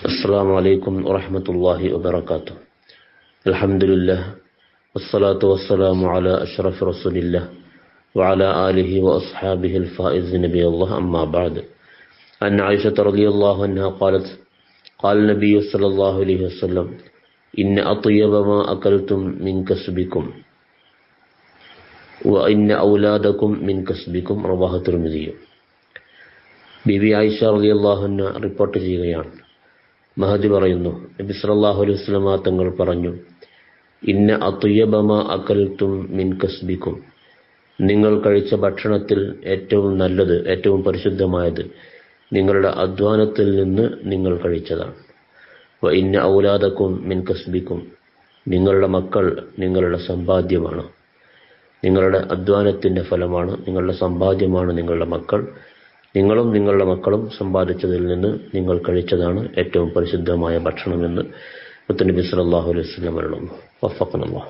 السلام عليكم ورحمة الله وبركاته الحمد لله والصلاة والسلام على أشرف رسول الله وعلى آله وأصحابه الفائز نبي الله أما بعد أن عائشة رضي الله عنها قالت قال النبي صلى الله عليه وسلم إن أطيب ما أكلتم من كسبكم وإن أولادكم من كسبكم رواه الترمذي ബിബി ആയിഷ റളിയല്ലാഹു അൻഹ റിപ്പോർട്ട് ചെയ്യുകയാണ് മഹദി പറയുന്നു. നബി സല്ലല്ലാഹു അലൈഹി വസല്ലമ തങ്ങൾ പറഞ്ഞു ഇന്ന അത്തുയബമ അകൽത്തും മിൻ കസ്ബിക്കും. നിങ്ങൾ കഴിച്ച ഭക്ഷണത്തിൽ ഏറ്റവും നല്ലത് ഏറ്റവും പരിശുദ്ധമായത് നിങ്ങളുടെ അധ്വാനത്തിൽ നിന്ന് നിങ്ങൾ കഴിച്ചതാണ്. വ ഇന്ന ഔലാദക്കും മിൻ കസ്ബിക്കും. നിങ്ങളുടെ മക്കൾ നിങ്ങളുടെ സമ്പാദ്യമാണ്. നിങ്ങളുടെ അധ്വാനത്തിന്റെ ഫലമാണ് നിങ്ങളുടെ സമ്പാദ്യമാണ് നിങ്ങളുടെ മക്കൾ. നിങ്ങളും നിങ്ങളുടെ മക്കളും സമ്പാദിച്ചതിൽ നിന്ന് നിങ്ങൾ കഴിച്ചതാണ് ഏറ്റവും പരിശുദ്ധമായ ഭക്ഷണമെന്ന് മുത്തനബി സല്ലല്ലാഹു അലൈഹി വസല്ലം പറയുന്നു വഫഖനല്ലാഹു